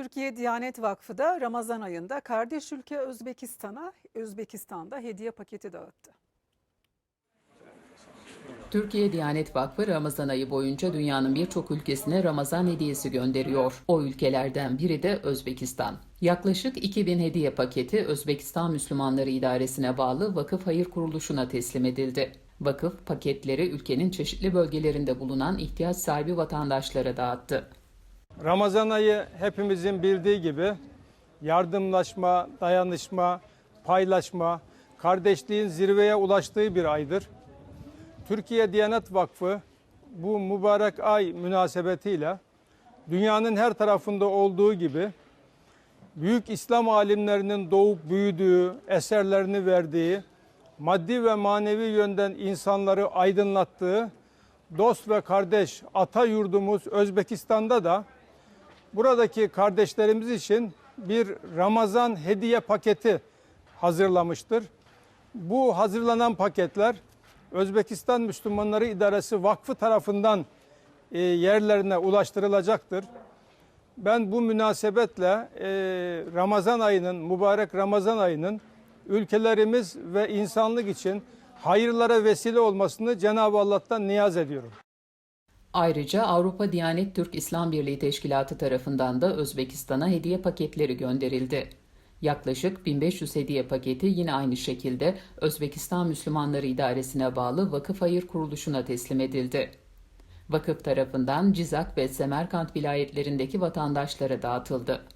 Türkiye Diyanet Vakfı da Ramazan ayında kardeş ülke Özbekistan'a Özbekistan'da hediye paketi dağıttı. Türkiye Diyanet Vakfı Ramazan ayı boyunca dünyanın birçok ülkesine Ramazan hediyesi gönderiyor. O ülkelerden biri de Özbekistan. Yaklaşık 2000 hediye paketi Özbekistan Müslümanları İdaresi'ne bağlı Vakıf Hayır Kuruluşu'na teslim edildi. Vakıf paketleri ülkenin çeşitli bölgelerinde bulunan ihtiyaç sahibi vatandaşlara dağıttı. Ramazan ayı hepimizin bildiği gibi yardımlaşma, dayanışma, paylaşma, kardeşliğin zirveye ulaştığı bir aydır. Türkiye Diyanet Vakfı bu mübarek ay münasebetiyle dünyanın her tarafında olduğu gibi büyük İslam alimlerinin doğup büyüdüğü, eserlerini verdiği, maddi ve manevi yönden insanları aydınlattığı dost ve kardeş ata yurdumuz Özbekistan'da da buradaki kardeşlerimiz için bir Ramazan hediye paketi hazırlamıştır. Bu hazırlanan paketler Özbekistan Müslümanları İdaresi Vakfı tarafından e, yerlerine ulaştırılacaktır. Ben bu münasebetle e, Ramazan ayının, mübarek Ramazan ayının ülkelerimiz ve insanlık için hayırlara vesile olmasını Cenab-ı Allah'tan niyaz ediyorum. Ayrıca Avrupa Diyanet Türk İslam Birliği Teşkilatı tarafından da Özbekistan'a hediye paketleri gönderildi. Yaklaşık 1500 hediye paketi yine aynı şekilde Özbekistan Müslümanları İdaresi'ne bağlı Vakıf Hayır Kuruluşu'na teslim edildi. Vakıf tarafından Cizak ve Semerkant vilayetlerindeki vatandaşlara dağıtıldı.